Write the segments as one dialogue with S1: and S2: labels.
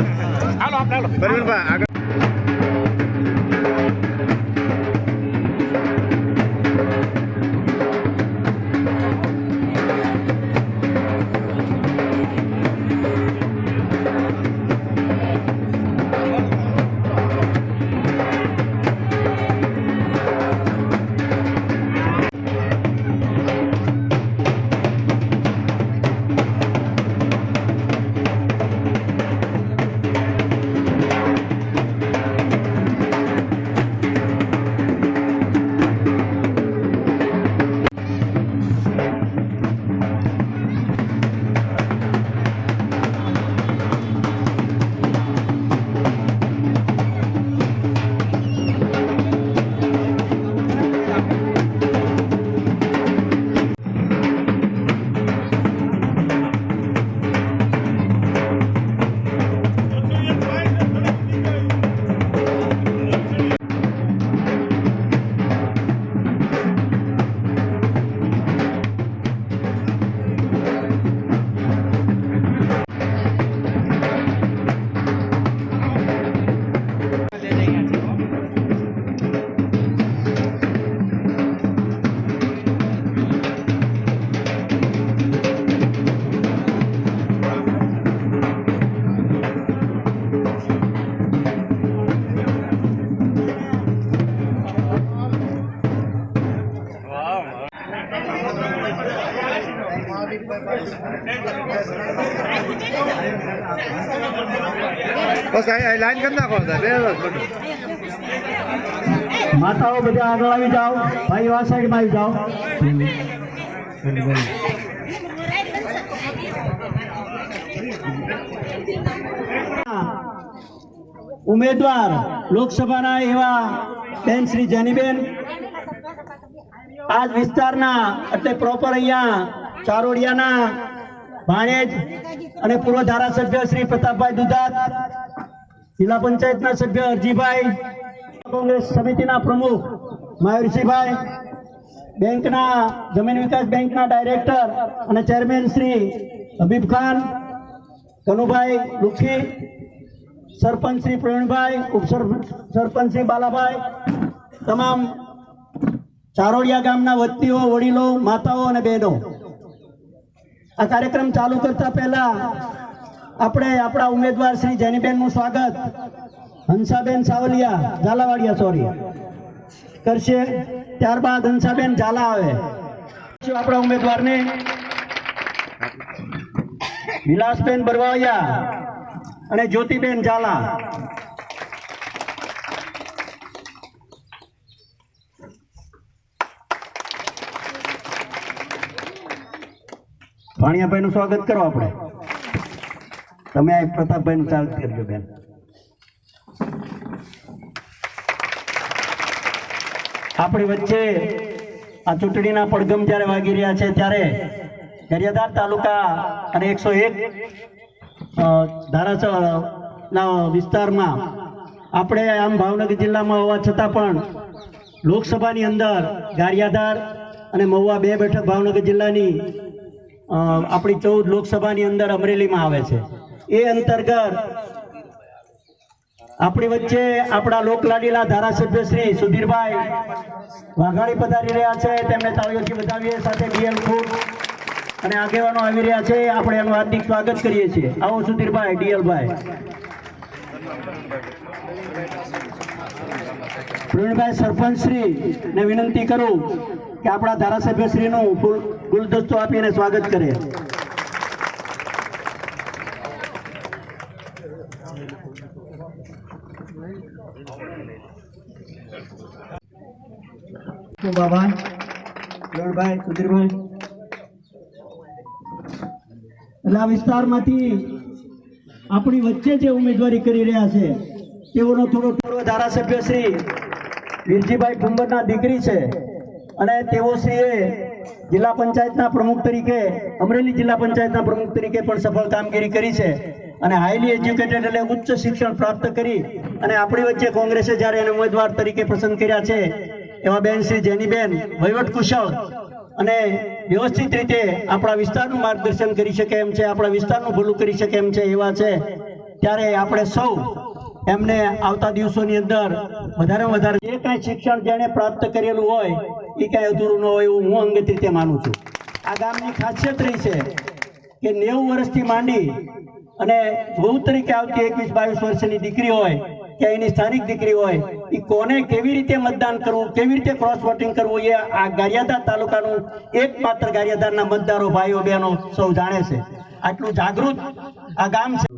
S1: પરવીનભાઈ પરવીનભાઈ આગળ
S2: માતાઓ બધા આગળ આવી જાઓ. ભાઈઓ આ સાઈડમાં આવી જાઓ. ઉમેદવાર લોકસભાના એવા બેન શ્રી જેનીબેન. આજ વિસ્તારના, એટલે પ્રોપર અહીંયા ચારોડિયાના ભાણેજ અને પૂર્વ ધારાસભ્ય શ્રી પ્રતાપભાઈ દુધાત જિલ્લા પંચાયતના સભ્ય અરજીભાઈ, કોંગ્રેસ સમિતિના પ્રમુખ મયુરસિંહભાઈ, બેંકના જમીન વિકાસ બેંકના ડાયરેક્ટર અને ચેરમેન શ્રી હબીબ ખાન, કનુભાઈ લુખી, સરપંચ શ્રી પ્રવીણભાઈ ઉપસરપંચ શ્રી બાલાભાઈ, તમામ ચારોડિયા ગામના વતીઓ વડીલો, માતાઓ અને બહેનો. આ કાર્યક્રમ ચાલુ કરતા પહેલા આપણે આપણા ઉમેદવાર શ્રી જેનીબેનનું સ્વાગત. હંસાબેન સાવલિયા, ઝાલાવાડિયા સોરી કરશે. ત્યારબાદ હંસાબેન ઝાલા આવે. આપણા ઉમેદવારને. વિલાસબેન બરવાયા અને જ્યોતિબેન ઝાલા. ભાણિયાભાઈ નું સ્વાગત કરો આપણે. તમે આ પ્રતાપભાઈ ચાલુ કરજો બેન. આપણી વચ્ચે આ ચૂંટણીના પડગમ જ્યારે વાગી રહ્યા છે ત્યારે ગરિયાધાર તાલુકા અને એકસો એક ધારાસભના વિસ્તારમાં આપણે આમ ભાવનગર જિલ્લામાં હોવા છતાં પણ લોકસભાની અંદર ગારિયાધાર અને મહુવા બે બેઠક ભાવનગર જિલ્લાની આપણી ચૌદ લોકસભાની અંદર અમરેલીમાં આવે છે. એ અંતર્ગત આપણી વચ્ચે આપણા લોકલાડીલા ધારાસભ્ય શ્રી સુધીરભાઈ વાઘાણી પધારી રહ્યા છે. તેમને તાળીઓથી બતાવીએ સાથે બીએલ ફૂડ અને આગેવાનો આવી રહ્યા છે. આપણે એનું હાર્દિક સ્વાગત કરીએ છીએ. આવો સુધીરભાઈ, ડીએલભાઈ. પ્રવીણભાઈ સરપંચ શ્રી, ને વિનંતી કરું કે આપણા ધારાસભ્ય શ્રીનું ફૂલ ગુલદસ્તો આપીને સ્વાગત કરે. તો બાબા ગણભાઈ સુધીરભાઈ એટલે આ વિસ્તારમાંથી આપણી વચ્ચે જે ઉમેદવારી કરી રહ્યા છે તેઓનો થોડો પૂર્વ ધારાસભ્ય શ્રી વીરજીભાઈ ઠુંબરના દીકરી છે અને તેઓ શ્રીએ જિલ્લા પંચાયતના પ્રમુખ તરીકે અમરેલી જિલ્લા પંચાયતના પ્રમુખ તરીકે પણ સફળ કામગીરી કરી છે અને હાઈલી એજ્યુકેટેડ એટલે ઉચ્ચ શિક્ષણ પ્રાપ્ત કરી અને આપણી વચ્ચે કોંગ્રેસે જ્યારે એને ઉમેદવાર તરીકે પસંદ કર્યા છે એવા બેન શ્રી જેનીબેન વહીવટ કુશળ અને વ્યવસ્થિત રીતે આપણા વિસ્તારનું માર્ગદર્શન કરી શકે એમ છે, આપણા વિસ્તારનું ભૂલું કરી શકે એમ છે, એવા છે. ત્યારે આપણે સૌ એમને આવતા દિવસોની અંદર વધારે વધારે જે કાંઈ શિક્ષણ જેણે પ્રાપ્ત કરેલું હોય, એ કાંઈ અધૂરું ન હોય એવું હું અંગત રીતે માનું છું. આ ગામની ખાસિયત રહી છે કે નેવું વર્ષથી માંડી અને વહુ તરીકે આવતી એકવીસ બાવીસ વર્ષની દીકરી હોય કે એની સ્થાનિક દીકરી હોય એ કોને કેવી રીતે મતદાન કરવું, કેવી રીતે ક્રોસ વોટિંગ કરવું, એ આ ગારિયાધાર તાલુકાનું એકમાત્ર ગારિયાધારના મતદારો ભાઈઓ બહેનો સૌ જાણે છે. આટલું જાગૃત આ ગામ છે.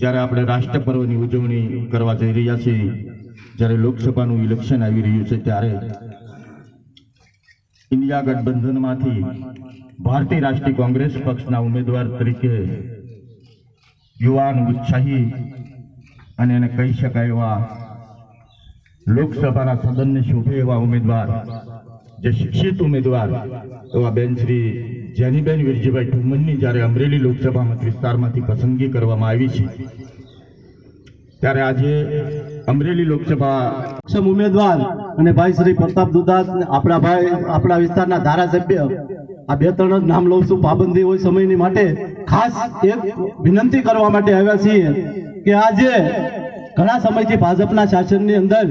S3: જ્યારે આપણે રાષ્ટ્ર પર્વની ઉજવણી કરવા જઈ રહ્યા છીએ, જ્યારે લોકસભાનું ઇલેક્શન આવી રહ્યું છે ત્યારે ઇન્ડિયા ગઠબંધનમાંથી ભારતીય રાષ્ટ્રીય કોંગ્રેસ પક્ષના ઉમેદવાર તરીકે યુવાન ઉત્સાહી અને એને કહી શકાય એવા લોકસભાના સદનને શોભે એવા ઉમેદવાર, જે શિક્ષિત ઉમેદવાર, એવા બેન શ્રી જેનીબેન વિરજીભાઈ ઠુમનની જ્યારે અમરેલી લોકસભા મત વિસ્તારમાંથી પસંદગી કરવામાં આવી છે, ત્યારે આજે અમરેલી લોકસભા
S4: ઉમેદવાર અને ભાઈ શ્રી પ્રતાપ દુદાસ આપણા ભાઈ, આપણા વિસ્તારના ધારાસભ્ય આ બે ત્રણ જ નામ લઉં છું. પાબંદી હોય સમયની માટે ખાસ એક વિનંતી કરવા માટે આવ્યા છીએ કે આજે ઘણા સમયથી ભાજપના શાસનની અંદર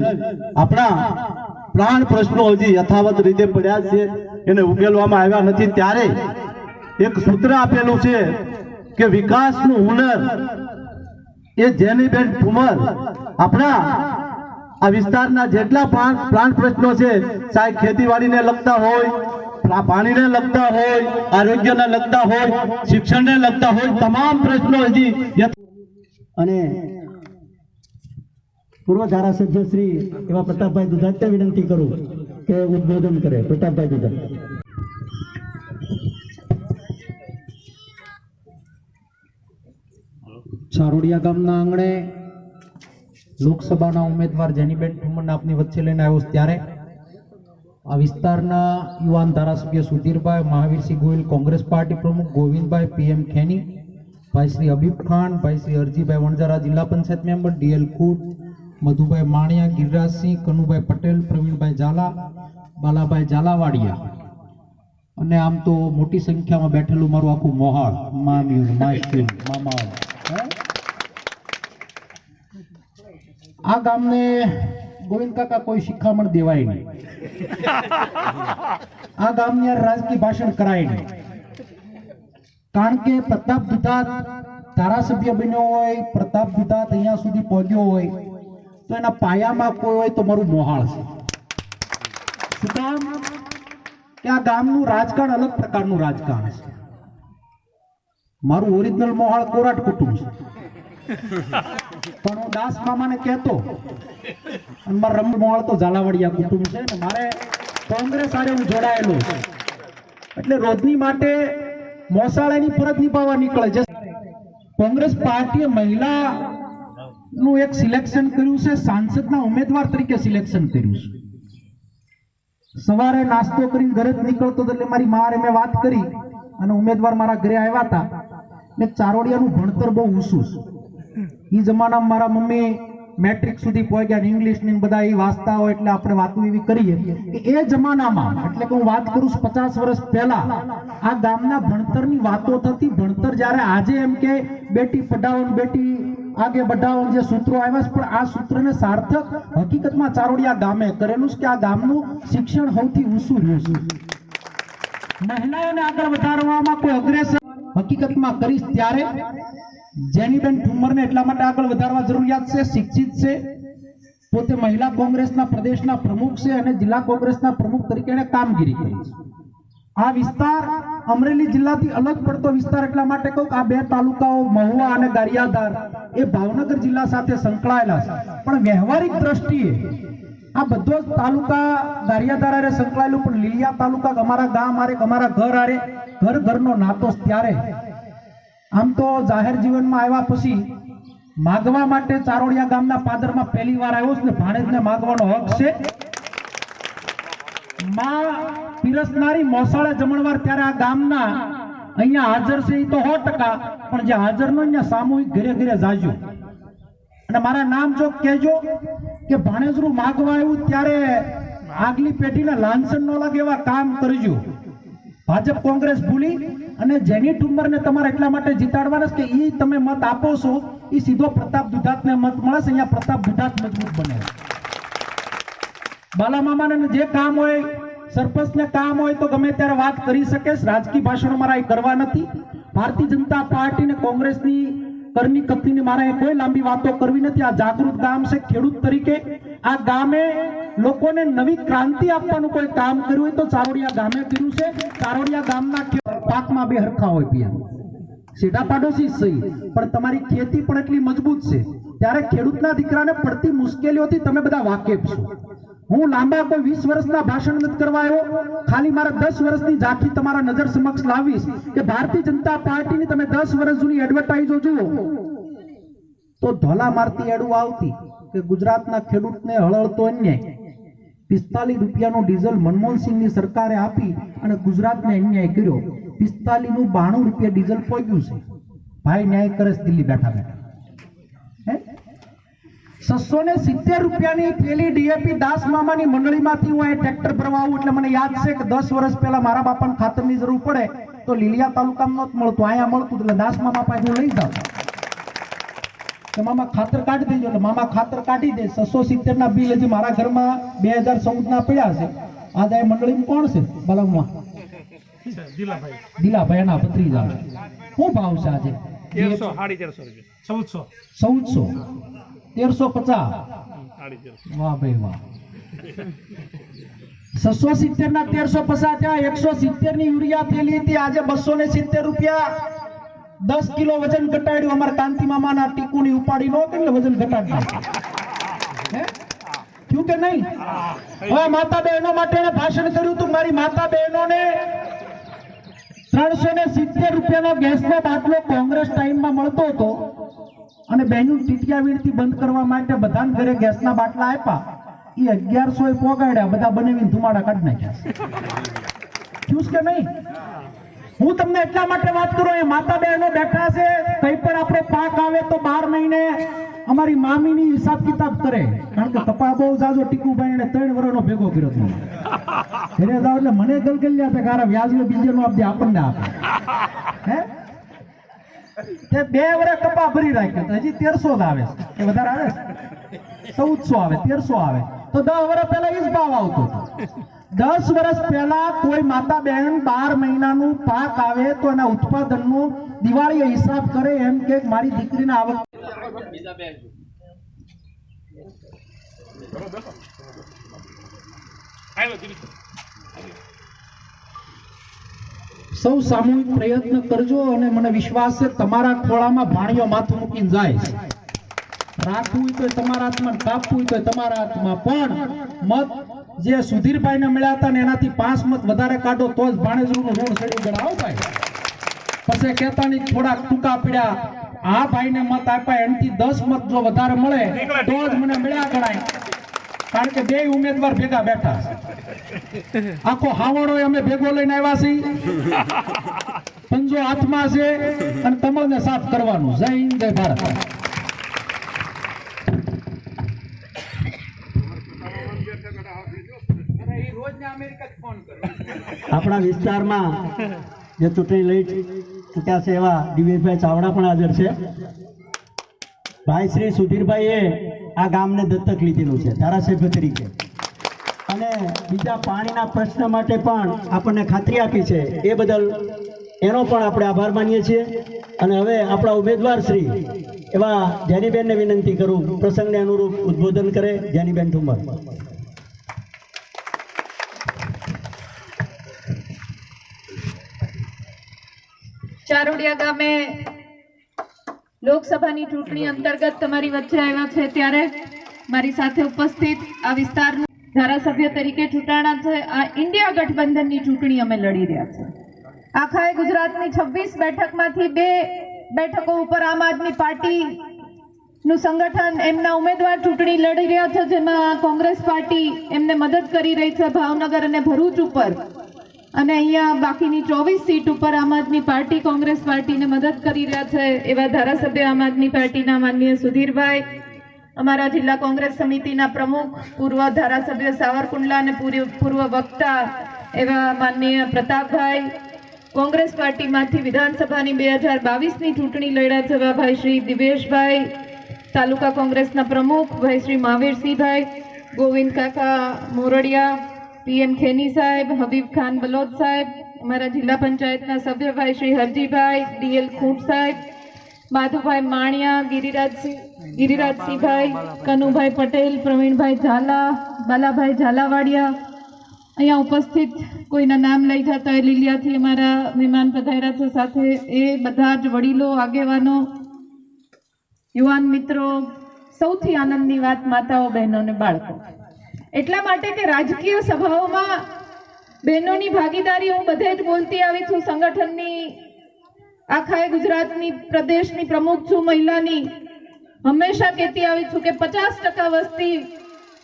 S4: આપણા પ્રાણ પ્રશ્નો હજી યથાવત રીતે પડ્યા છે. એને ઉકેલવામાં આવ્યા નથી. ત્યારે એક સૂત્ર આપેલું છે કે વિકાસનું હુનર એ જેનીબેન ઠુમર આપણા આ વિસ્તારના જેટલા પ્રાણ પ્રશ્નો છે ચાહે ખેતીવાડીને લગતા હોય પાણીને લગતા હોય, આરોગ્યને લગતા હોય, શિક્ષણને લગતા હોય, તમામ પ્રશ્નો હજી
S2: અને પૂર્વ ધારાસભ્ય શ્રી એવા પ્રતાપભાઈ દુધાતે વિનંતી કરું કે ઉદ્બોધન કરે. પ્રતાપભાઈ દુધા
S5: ચારોડિયા ગામના આંગણે લોકસભાના ઉમેદવાર જેનીબેન ઠુમન આપની વચ્ચે લઈને આવ્યો ત્યારે આ વિસ્તારના યુવાન ધારાસભ્ય સુધીરભાઈ મહાવીરસિંહ ગોયલ કોંગ્રેસ પાર્ટી પ્રમુખ ગોવિંદભાઈ પીએમ ખેની, ભાઈ શ્રી અબીબ ખાન, ભાઈ શ્રી અરજીભાઈ વણઝારા જિલ્લા પંચાયત મેમ્બર ડીએલ કુટ મધુભાઈ માણિયા, ગિરિરાજસિંહ, કનુભાઈ પટેલ, પ્રવીણભાઈ ઝાલા, બાલાભાઈ ઝાલાવાડિયા અને આમ તો મોટી સંખ્યામાં બેઠેલું મારું આખું મોહાળ મામ્યું માસ્યું મામા આ ગામને ગોવિંદ કાકા કોઈ શિખામણ દેવાય નહીં. આ ગામની રાજકીય ભાષણ કરાય નહીં. કારણ કે પ્રતાપ દુધાત ધારાસભ્ય બન્યો હોય પ્રતાપ દુધાત અહીંયા સુધી પહોંચ્યો હોય તો એના પાયામાં કોઈ હોય તો મારું મોહાળ છે. શું કામ? કે આ ગામનું રાજકારણ અલગ પ્રકારનું રાજકારણ છે. મારું ઓરિજિનલ મોહાળ કોરાટ કુટુંબ છે. પણ હું દાસ મામાને કહેતો અને મારા તો ઝાલાવાડિયા કુટુંબ છે ને મારે કોંગ્રેસ સાથે હું જોડાયેલો એટલે રોજની માટે મોસાળાની ફરજ નિભાવવા નીકળે છે. કોંગ્રેસ પાર્ટીએ મહિલા નું એક સિલેક્શન કર્યું છે, સાંસદના ઉમેદવાર તરીકે સિલેક્શન કર્યું છે. સવારે નાસ્તો કરીને ઘરે જ નીકળતો એટલે મારી મારે મેં વાત કરી અને ઉમેદવાર મારા ઘરે આવ્યા હતા. ને ચારોડિયાનું ભણતર બહુ ઊંચું છે. એ જમાનામાં મારા મમ્મી મેટ્રિક સુધી પહોંચ્યા ઇંગ્લિશ ને બધા એ વાંચતા હોય એટલે આપણે વાતો એવી કરીએ. કે એ જમાનામાં, એટલે કે હું વાત કરું છું પચાસ વર્ષ પહેલા, આ ગામના ભણતરની વાતો થતી. ભણતર જ્યારે આજે એમ કે બેટી પઢાવો બેટી આગે બઢાવો જે સૂત્રો આવ્યા છે, પણ આ સૂત્રને સાર્થક હકીકતમાં ચારોડિયા ગામે કરેલું છે કે આ ગામનું શિક્ષણ સૌથી ઊંચું રહ્યું છે. મહિલાઓને આગળ વધારવામાં કોઈ અગ્રેસર હકીકતમાં કરીશ ત્યારે જેનીબેન ઠુમરને એટલા માટે આગળ વધારવા જરૂરિયાત છે, શિક્ષિત છે. પોતે મહિલા કોંગ્રેસના પ્રદેશના પ્રમુખ છે અને જિલ્લા કોંગ્રેસના પ્રમુખ તરીકે એણે કામગીરી કરી છે. આ વિસ્તાર અમરેલી જિલ્લાથી અલગ પડતો વિસ્તાર એટલા માટે કહું કે આ બે તાલુકાઓ મહુવા અને ગારિયાધાર એ ભાવનગર જિલ્લા સાથે સંકળાયેલા છે. પણ વ્યવહારિક દ્રષ્ટિએ આ બધો જ તાલુકા ગારિયાધાર હારે સંકળાયેલું, પણ લીલિયા તાલુકા અમારા ગામ હારે અમારા ઘર હારે ઘર ઘરનો નાતો ત્યારે આમ તો જાહેર જીવનમાં આવ્યા પછી માગવા માટે ચારોડિયા ગામના પાદરમાં પહેલી વાર આવ્યો છું ને ભાણેજને માગવાનો હક છે. માં પીરસનારી મોસાળે જમણવાર ત્યારે આ ગામના અહીંયા હાજર છે એ તો સો ટકા, પણ જે હાજર નો અહીંયા સામૂહિક ઘરે ઘરે જાજો. અને મારા નામ જો કહેજો કે ભાણેજરું માગવા આવ્યું ત્યારે આગલી પેઢીને લાંછન ન લાગે એવા કામ કરજો. ભાજપ કોંગ્રેસ ભૂલી અને જેની ટુમરને તમારે એટલા માટે જીતાડવાના કે એ તમે મત આપો છો એ સીધો પ્રતાપ દુધાતને મત મળશે અહીંયા પ્રતાપ દુધાત મજબૂત બને બાલા જે કામ હોય, સરપંચને કામ હોય તો ગમે ત્યારે વાત કરી શકે રાજકીય ભાષણો મારા અહીં કરવા નથી. ભારતીય જનતા પાર્ટી ને કોંગ્રેસની કરની કથનીની મારે કોઈ લાંબી વાતો કરવી નથી. આ જાગૃત ગામ છે ખેડૂત તરીકે. આ ગામે લોકોને નવી ક્રાંતિ આપવાનું કોઈ કામ કર્યું હોય તો ચારોડિયા ગામે કર્યું છે. ચારોડિયા ગામના પાકમાં બે હરખા હોય પિયા. સીધા પાડોશી સહી પણ તમારી ખેતી પણ એટલી મજબૂત છે. ત્યારે ખેડૂતના દીકરાને પડતી મુશ્કેલીઓથી તમે બધા વાકેફ છો. હું લાંબા કોઈ વીસ વર્ષના ભાષણ નથી કરવા આવ્યો. ખાલી મારા દસ વર્ષની ઝાંખી તમારા નજર સમક્ષ લાવીશ કે ભારતીય જનતા પાર્ટીની તમે દસ વર્ષ જૂની એડવર્ટાઇઝો જુઓ. તો ધોલા મારતી એડું આવતી. કે ગુજરાતના ખેડૂતને હળળતો અન્યાય. પિસ્તાલીસ રૂપિયાનું ડીઝલ મનમોહનસિંહની સરકારે આપી અને ગુજરાતને અન્યાય કર્યો. પિસ્તાલીસનું બાણું રૂપિયા ડીઝલ પહોંચ્યું છે. ભાઈ ન્યાય કરે દિલ્હી બેઠા બેઠા. છસો ને સિત્તેર રૂપિયાની પેલી ડીએપી દાસ મામાની મંડળીમાંથી હું અહીં ટ્રેક્ટર ભરવા આવું એટલે મને યાદ છે કે દસ વર્ષ પહેલા મારા બાપાને ખાતરની જરૂર પડે તો લીલિયા તાલુકામાં નહોતું મળતું. અહીંયા મળતું એટલે દાસ મામા પાસે હું લઈ જાઉં. કે મામા ખાતર કાઢી દેજો એટલે મામા ખાતર કાઢી દે. છસો સિત્તેર ના બિલ હજી મારા ઘરમાં બે હજાર ચૌદ ના પડ્યા છે. આજે આ મંડળીમાં કોણ છે? બલમમાં દિલાભાઈ એના ભત્રીજા શું ભાવ છે આજે?
S6: તેરસો સાડી તેરસો રૂપિયા. ચૌદસો.
S5: ચૌદસો? તેરસો પચાસ? વાહ ભાઈ વાહ. છસો સિત્તેર ના તેરસો પચાસ થયા. એકસો સિત્તેરની યુરિયા થયેલી હતી. આજે બસો ને સિત્તેર રૂપિયા. દસ કિલો વજન ઘટાડ્યું, અમારે કાંતિ મામાના ટીકુની ઉપાડી નો એટલે વજન ઘટાડ્યું? થયું કે નહીં? હવે માતા બહેનો માટે ભાષણ કર્યું હતું, મારી માતા બહેનોને ત્રણસો ને સિત્તેર રૂપિયાનો ગેસનો બાટલો કોંગ્રેસ ટાઈમમાં મળતો હતો અને બહેનું ટીટિયા વીણથી બંધ કરવા માટે બધાને ઘરે ગેસના બાટલા આપ્યા. એ અગિયારસો એ પોગાડ્યા, બધા બનાવીને ધુમાડા કાઢી નાખ્યા. થયું કે નહીં? હું તમને એટલા માટે વાત કરું એ માતા બહેનો બેઠા છે, કઈ પણ આપણો પાક આવે તો બાર મહિને અમારી મામીની હિસાબ કિતાબ કરે. કારણ કે કપા બહુ જાજો, ટીકુભાઈ એને ત્રણ વર્ષનો ભેગો કર્યો હતો. ઘરે એટલે મને ગલગલ્યા હતા કે આરા વ્યાજનો બીજો નો આપજે, આપણને આપે. હે? તે બે વર્ષ કપા ભરી રાખ્યો હજી તેરસો જ આવે એ વધારે આવે? ચૌદસો આવે, તેરસો આવે. તો દસ વર્ષ પહેલા ઈ જ ભાવ આવતો હતો. દસ વર્ષ પહેલા કોઈ માતા બહેન બાર મહિનાનું પાક આવે તો એના ઉત્પાદનનું દિવાળીએ હિસાબ કરે એમ કે મારી દીકરીને આવક સૌ સામૂહિક પ્રયત્ન કરજો અને મને વિશ્વાસ છે તમારા ખોળામાં ભાણીઓ માથું મૂકીને જાય રાખવું તો તમારા હાથમાં કાપવું તો તમારા હાથમાં. પણ મત જે સુધીરભાઈ ને મળ્યા હતા ને એનાથી પાંચ મત વધારે કાઢો તો જ ભાણેજનું ઋણ ચડી ગણાવ ભાઈ. પછી કહેતા ની થોડાક ટૂંકા પીડ્યા. આ ભાઈને મત આપ્યા એમથી દસ મત જો વધારે મળે, તો જ મને મળ્યા ગણાય. કારણ કે બે ઉમેદવાર ભેગા બેઠા આખો હાવણો અમે ભેગો લઈને આવ્યા છીએ. પંજો હાથમાં છે અને કમળને સાફ કરવાનું. જય હિન્દ, જય ભારત.
S2: આપણા વિસ્તારમાં જે ચૂંટણી લઈ ચૂક્યા છે એવા દિવેશભાઈ ચાવડા પણ હાજર છે. ભાઈ શ્રી સુધીરભાઈએ આ ગામને દત્તક લીધેલું છે, ધારાસભ્ય તરીકે. અને બીજા પાણીના પ્રશ્ન માટે પણ આપણને ખાતરી આપી છે, એ બદલ એનો પણ આપણે આભાર માનીએ છીએ. અને હવે આપણા ઉમેદવાર શ્રી એવા જેનીબેનને વિનંતી કરું, પ્રસંગને અનુરૂપ ઉદ્બોધન કરે જેનીબેન ઠુમર.
S7: ચારોડિયા ગામે લોકસભાની ચૂંટણી અંતર્ગત તમારી વચ્ચે આવ્યા છે ત્યારે મારી સાથે ઉપસ્થિત આ વિસ્તારના ધારાસભ્ય તરીકે ચૂંટાણા છે. આ ઇન્ડિયા ગઠબંધનની ચૂંટણી અમે લડી રહ્યા છે આખા ગુજરાતની છવ્વીસ બેઠકમાંથી બે બેઠકો ઉપર આમ આદમી પાર્ટી નું સંગઠન એમના ઉમેદવાર ચૂંટણી લડી રહ્યા છે, જેમાં કોંગ્રેસ પાર્ટી એમને મદદ કરી રહી છે. ભાવનગર અને ભરૂચ ઉપર અને અહીંયા બાકીની ચોવીસ સીટ ઉપર આમ આદમી પાર્ટી, કોંગ્રેસ પાર્ટીને મદદ કરી રહ્યા છે એવા ધારાસભ્ય આમ આદમી પાર્ટીના માનનીય સુધીરભાઈ. અમારા જિલ્લા કોંગ્રેસ સમિતિના પ્રમુખ, પૂર્વ ધારાસભ્ય સાવરકુંડલા અને પૂર્વ વક્તા એવા માનનીય પ્રતાપભાઈ. કોંગ્રેસ પાર્ટીમાંથી વિધાનસભાની બે હજાર બાવીસની ચૂંટણી લડ્યા છે ભાઈ શ્રી દિવેશભાઈ, તાલુકા કોંગ્રેસના પ્રમુખ ભાઈ શ્રી મહાવીરસિંહભાઈ, ગોવિંદ કાકા મોરડિયા પીએમ ખેની સાહેબ, હબીબ ખાન બલોદ સાહેબ, અમારા જિલ્લા પંચાયતના સભ્યભાઈ શ્રી હરજીભાઈ, ડીએલ ખૂંટ સાહેબ, માધુભાઈ માણિયા, ગિરિરાજસિંહ, ગિરિરાજસિંહભાઈ, કનુભાઈ પટેલ, પ્રવીણભાઈ ઝાલા, બાલાભાઈ ઝાલાવાડિયા. અહીંયા ઉપસ્થિત કોઈના નામ લઈ જતા હોય લીલિયાથી અમારા મહેમાન પધાર્યા છે. સાથે એ બધા જ વડીલો, આગેવાનો, યુવાન મિત્રો, સૌથી આનંદની વાત માતાઓ બહેનો અને બાળકો. એટલા માટે કે રાજકીય સભાઓમાં બહેનોની ભાગીદારી હું બધે જ બોલતી આવી છું. સંગઠનની, આખા ગુજરાતની, પ્રદેશની પ્રમુખ છું, મહિલાની. હંમેશા કહેતી આવી છું કે પચાસ ટકા વસ્તી,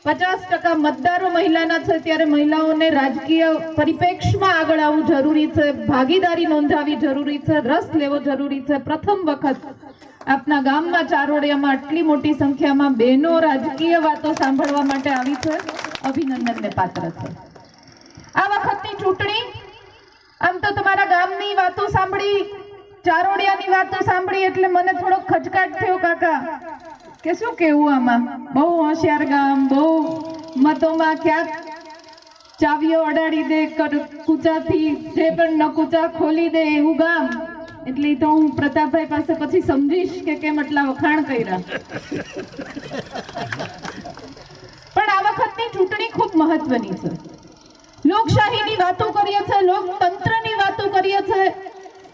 S7: પચાસ ટકા મતદારો મહિલાના છે, ત્યારે મહિલાઓને રાજકીય પરિપ્રેક્ષમાં આગળ આવવું જરૂરી છે. ભાગીદારી નોંધાવી જરૂરી છે, રસ લેવો જરૂરી છે. પ્રથમ વખત આપના ગામમાં ચારોડિયામાં આટલી મોટી સંખ્યામાં બહેનો રાજકીય વાતો સાંભળવા માટે આવી છે. અભિનંદનને પાત્ર છે. આ વખતની ચૂંટણી, આમ તો તમારા ગામની વાતો સાંભળી, ચારોડિયાની વાતો સાંભળી એટલે મને થોડો ખચકાટ થયો કાકા. કે શું કેવું આમાં? બહુ હોશિયાર ગામ, બહુ મતોમાં ક્યાંક ચાવીઓ અડાડી દે કૂચાથી જે પણ નકુચા ખોલી દે એવું ગામ. એટલે તો હું પ્રતાપભાઈ પાસે પછી સમજીશ કે કેમ એટલા વખાણ કર્યા. પણ આ વખતની ચૂંટણી ખૂબ મહત્વની છે. લોકશાહીની વાતો કરીએ છે, લોકતંત્રની વાતો કરીએ છે.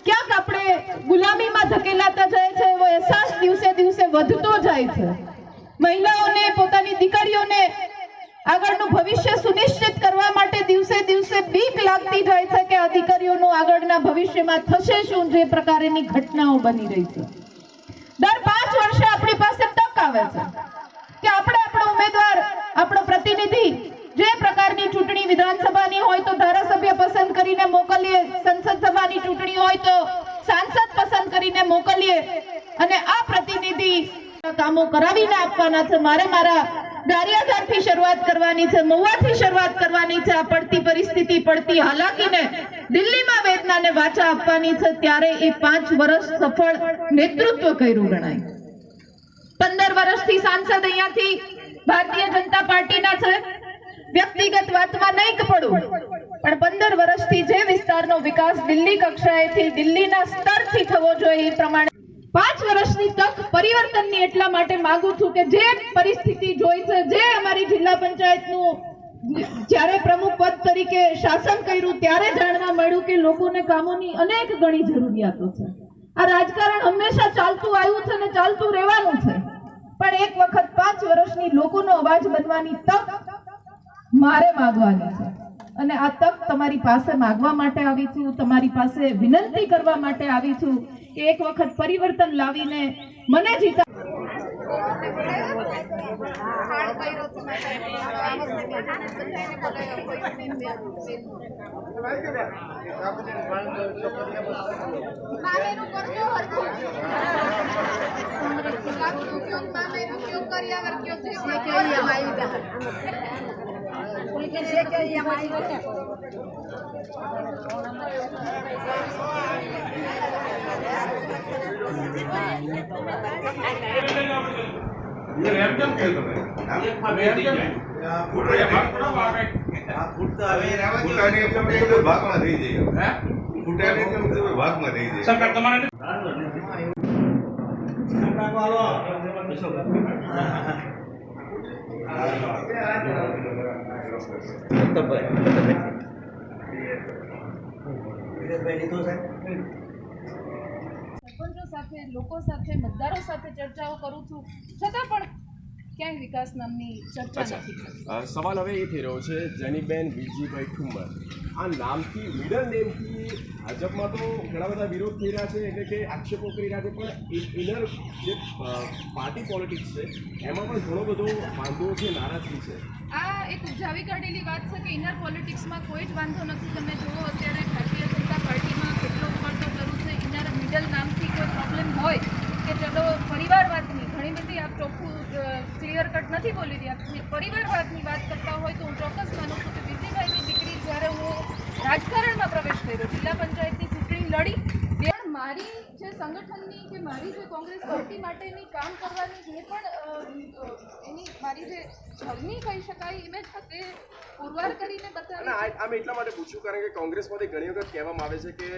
S7: ક્યાંક આપણે ગુલામીમાં ધકેલાતા જાય છે, એવો અહેસાસ દિવસે દિવસે વધતો જાય છે. મહિલાઓને, પોતાની દીકરીઓને આગળનું ભવિષ્ય સુનિશ્ચિત કરવા માટે દિવસે દિવસે બીક લાગતી જાય છે કે અધિકારીઓનું આગળના ભવિષ્યમાં થશે શું જે પ્રકારની ઘટનાઓ બની રહી છે. દર પાંચ વર્ષે આપણી પાસે તક આવે છે કે આપણે આપણો ઉમેદવાર, આપણો પ્રતિનિધિ જે પ્રકારની ચૂંટણી વિધાનસભાની હોય તો ધારાસભ્ય પસંદ કરીને મોકલીએ, સંસદ સભાની ચૂંટણી હોય તો સાંસદ પસંદ કરીને મોકલીએ અને આ પ્રતિનિધિ કામો કરાવીને આપવાના છે. મારે મારા ગારિયાધારથી શરૂઆત કરવાની છે, મહુવાથી શરૂઆત કરવાની છે. આ પડતી પરિસ્થિતિ પડતી હાલાકીને દિલ્હીમાં વેદનાને વાચા આપવાની છે. ત્યારે એ પાંચ વર્ષ સફળ નેતૃત્વ કર્યું ગણાય. પંદર વર્ષથી સાંસદ અહીંયાથી ભારતીય જનતા પાર્ટીના છે. વ્યક્તિગત વાતમાં નહીં પડું. પણ પંદર વર્ષથી જે વિસ્તારનો વિકાસ દિલ્હી કક્ષાએથી દિલ્હીના સ્તરથી થવો જોઈએ એ પ્રમાણે પાંચ વર્ષની તક પરિવર્તનની એટલા માટે માંગુ છું કે જે પરિસ્થિતિ જોઈ છે, જે અમારી જિલ્લા પંચાયતનું જ્યારે પ્રમુખ પદ તરીકે શાસન કર્યું, ત્યારે જાણવા મળ્યું કે લોકોને કામોની અનેક ઘણી જરૂરિયાતો છે. આ રાજકારણ હંમેશા ચાલતું આવ્યું છે અને ચાલતું રહેવાનું છે. પણ એક વખત પાંચ વર્ષની લોકોનો અવાજ બનવાની તક મારે માગવાની છે. અને આ તક તમારી પાસે માગવા માટે આવી છું, તમારી પાસે વિનંતી કરવા માટે આવી છું. કે એક વખત પરિવર્તન લાવીને મને જીતા
S8: કર્યા વગર કયો છે જે કે એમાં આવી ગયા જે કે એમાં આવી. ગયા
S1: ભાગમાં થઈ જાય. ફૂટાને કેમ ભાગમાં થઈ જાય.
S6: સરકાર તમારે
S9: સાથે લોકો સાથે મતદારો સાથે ચર્ચાઓ કરું છું. છતાં પણ ક્યાંય વિકાસ નામની ચર્ચા નથી
S10: સવાલ હવે એ થઈ રહ્યો છે જેનીબેન વિજીભાઈ ઠુમ્મર આ નામથી મિડલ નેમથી ભાજપમાં તો ઘણા બધા વિરોધ થઈ રહ્યા છે એટલે કે આક્ષેપો કરી રહ્યા છે પણ ઇનર જે પાર્ટી પોલિટિક્સ છે એમાં પણ ઘણો બધો વાંધો છે નારાજગી છે.
S9: આ એક ઉજાવી કાઢેલી વાત છે કે ઇનર પોલિટિક્સમાં કોઈ જ વાંધો નથી તમે જુઓ અત્યારે ભારતીય જનતા પાર્ટીમાં કેટલો ઉમળતો જરૂર છે ઇનર મિડલ નામથી કોઈ પ્રોબ્લેમ હોય કે ચલો પરિવારવાદની ઘણી બધી આપ ચોખ્ખું ક્લિયર કટ નથી બોલી રહ્યા. પરિવારવાદની વાત કરતા હોય તો હું ચોક્કસ માનું છું કે વિજયભાઈની દીકરી જ્યારે હું રાજકારણમાં પ્રવેશ કર્યો, જિલ્લા પંચાયતની ચૂંટણી લડી મારી જે સંગઠનની કે મારી જે કોંગ્રેસ પાર્ટી માટેની કામ કરવાની જે પણ એની મારી જે જર્ની કહી શકાય, એ મેં પુરવાર કરીને બતાવી
S10: આમ એટલા માટે પૂછ્યું કારણ કે કોંગ્રેસમાંથી ઘણી વખત કહેવામાં આવે છે કે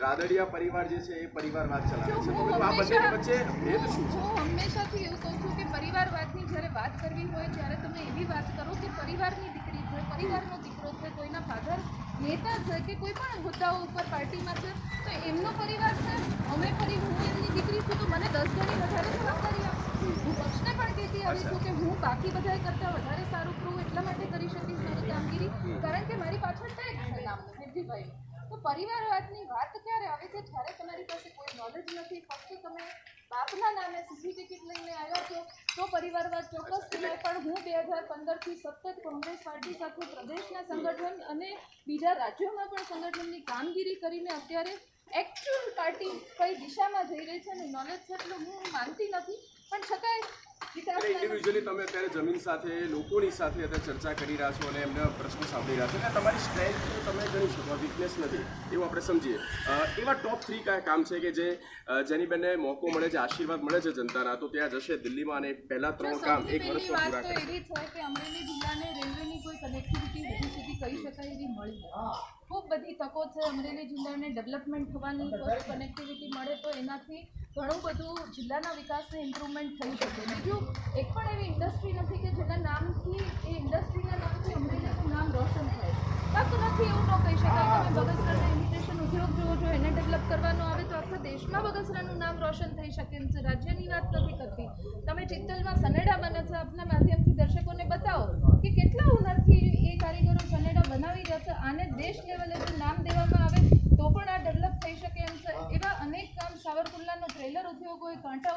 S10: રાદડિયા પરિવાર જે છે એ પરિવારવાદ ચલાવે છે. તો આ
S9: બંને
S10: વચ્ચે ભેદ શું? છે
S9: હું હંમેશાથી એવું કહું છું કે પરિવારવાદની જ્યારે વાત કરવી હોય ત્યારે તમે એવી વાત કરો કે પરિવારની દીકરી છે પરિવારનો દીકરો છે કોઈના ફાધર નેતા છે કે કોઈ પણ હોદ્દાઓ ઉપર પાર્ટીમાં છે તો એમનો પરિવાર છે? અમે ફરી હું એમની દીકરી છું તો મને દસ ગણી વધારે જવાબદારી આપું. હું પક્ષને પણ કહેતી આવી છું કે હું બાકી બધા કરતાં વધારે સારું પ્રૂવ એટલા માટે કરી શકીશ મારી કામગીરી કારણ કે મારી પાછળ છે નામનું હેડજીભાઈ તો પરિવારવાદની વાત ક્યારે આવે છે? જ્યારે તમારી પાસે કોઈ નોલેજ નથી ફક્ત તમે બાપના નામે સીધી ટિકિટ લઈને આવ્યા છો તો પરિવારવાદ ચોક્કસ કહેવાય પણ હું બે હજાર પંદરથી સતત કોંગ્રેસ પાર્ટી સાથે પ્રદેશના સંગઠન અને બીજા રાજ્યોમાં પણ સંગઠનની કામગીરી કરીને અત્યારે એકચ્યુઅલ પાર્ટી કઈ દિશામાં જઈ રહી છે અને નોલેજ છે એટલે હું માનતી નથી. પણ
S10: ઇન્ડિવિજ્યુઅલી તમે અત્યારે જમીન સાથે લોકોની સાથે અત્યારે ચર્ચા કરી રહ્યા છો અને એમના પ્રશ્નો સાંભળી રહ્યા છો. અને તમારી સ્ટ્રેન્થ તમે ગણી શકો વીકનેસ નથી એવું આપણે સમજીએ. એવા ટોપ થ્રી કયા કામ છે કે જે જેની બેને મોકો મળે છે આશીર્વાદ મળે છે જનતાના તો ત્યાં જશે દિલ્હીમાં અને પહેલા ત્રણ કામ એક વર્ષમાં પૂરા કરે.
S9: કે અમરેલી જિલ્લાને રેલવેની કોઈ કનેક્ટિવિટી કહી શકાય એવી મળી ખૂબ બધી તકો છે. અમરેલી જિલ્લાને ડેવલપમેન્ટ થવાની કનેક્ટિવિટી મળે તો એનાથી ઘણું બધું જિલ્લાના વિકાસને ઇમ્પ્રુવમેન્ટ થઈ શકે. બીજું એક પણ એવી ઇન્ડસ્ટ્રી નથી કે જેના નામથી એ ઇન્ડસ્ટ્રીના નામથી અમરેલીનું નામ રોશન થાય. તક નથી એવું ન કહી શકાય. તમે બગસરાના ઇમિટેશન ઉદ્યોગ જુઓ જો એને ડેવલપ કરવાનો આવે તો આખા દેશમાં બગસરાનું નામ રોશન થઈ શકે એમ છે. રાજ્યની વાત નથી કરતી. તમે ચિત્તલમાં સનેડા બને છે. આપના માધ્યમથી દર્શકોને બતાવો કે કેટલા હુનરથી એ કારીગરો સનેડા બનાવી રહ્યા છે. આને દેશ લેવલે જો નામ દેવામાં આવે તો પણ આ ડેવલપ થઈ શકે એમ છે. એવા અનેક કામ સાવરકુંડલાનો ટ્રેલર ઉદ્યોગ હોય કાંટા